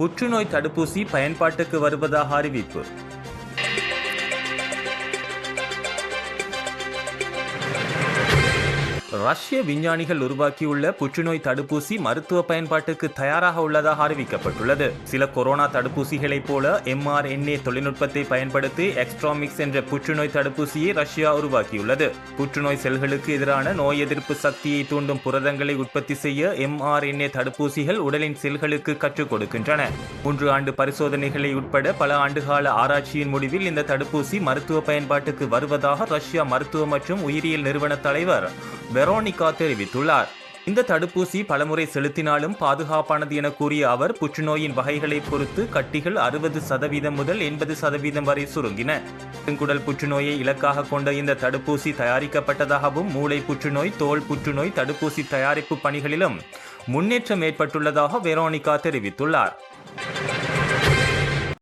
புற்றுநோய் தடுப்பூசி பயன்பாட்டுக்கு வருவதாக அறிவிப்பு. ரஷ்ய விஞ்ஞானிகள் உருவாக்கியுள்ள புற்றுநோய் தடுப்பூசி மருத்துவ பயன்பாட்டுக்கு தயாராக உள்ளதாக அறிவிக்கப்பட்டுள்ளது. சில கொரோனா தடுப்பூசிகளைப் போல எம்ஆர்என்ஏ தொழில்நுட்பத்தை பயன்படுத்தி எக்ஸ்ட்ராமிக்ஸ் என்ற புற்றுநோய் தடுப்பூசியை ரஷ்யா உருவாக்கியுள்ளது. புற்றுநோய் செல்களுக்கு எதிரான நோய் எதிர்ப்பு சக்தியை தூண்டும் புரதங்களை உற்பத்தி செய்ய எம்ஆர்என்ஏ தடுப்பூசிகள் உடலின் செல்களுக்கு கற்றுக் கொடுக்கின்றன. மூன்று ஆண்டு பரிசோதனைகளை உட்பட பல ஆண்டுகால ஆராய்ச்சியின் முடிவில் இந்த தடுப்பூசி மருத்துவ பயன்பாட்டுக்கு வருவதாக ரஷ்யா மருத்துவ மற்றும் உயிரியல் நிறுவன தலைவர் வெரோனிகா தெரிவித்துள்ளார். இந்த தடுப்பூசி பலமுறை செலுத்தினாலும் பாதுகாப்பானது என கூறிய அவர் புற்றுநோயின் வகைகளை பொறுத்து கட்டிகள் அறுபது சதவீதம் முதல் எண்பது சதவீதம் வரை சுருங்கின. பெருங்குடல் புற்றுநோயை இலக்காக கொண்ட இந்த தடுப்பூசி தயாரிக்கப்பட்டதாகவும் மூளை புற்றுநோய் தோல் புற்றுநோய் தடுப்பூசி தயாரிப்பு பணிகளிலும் முன்னேற்றம் ஏற்பட்டுள்ளதாக வெரோனிகா தெரிவித்துள்ளார்.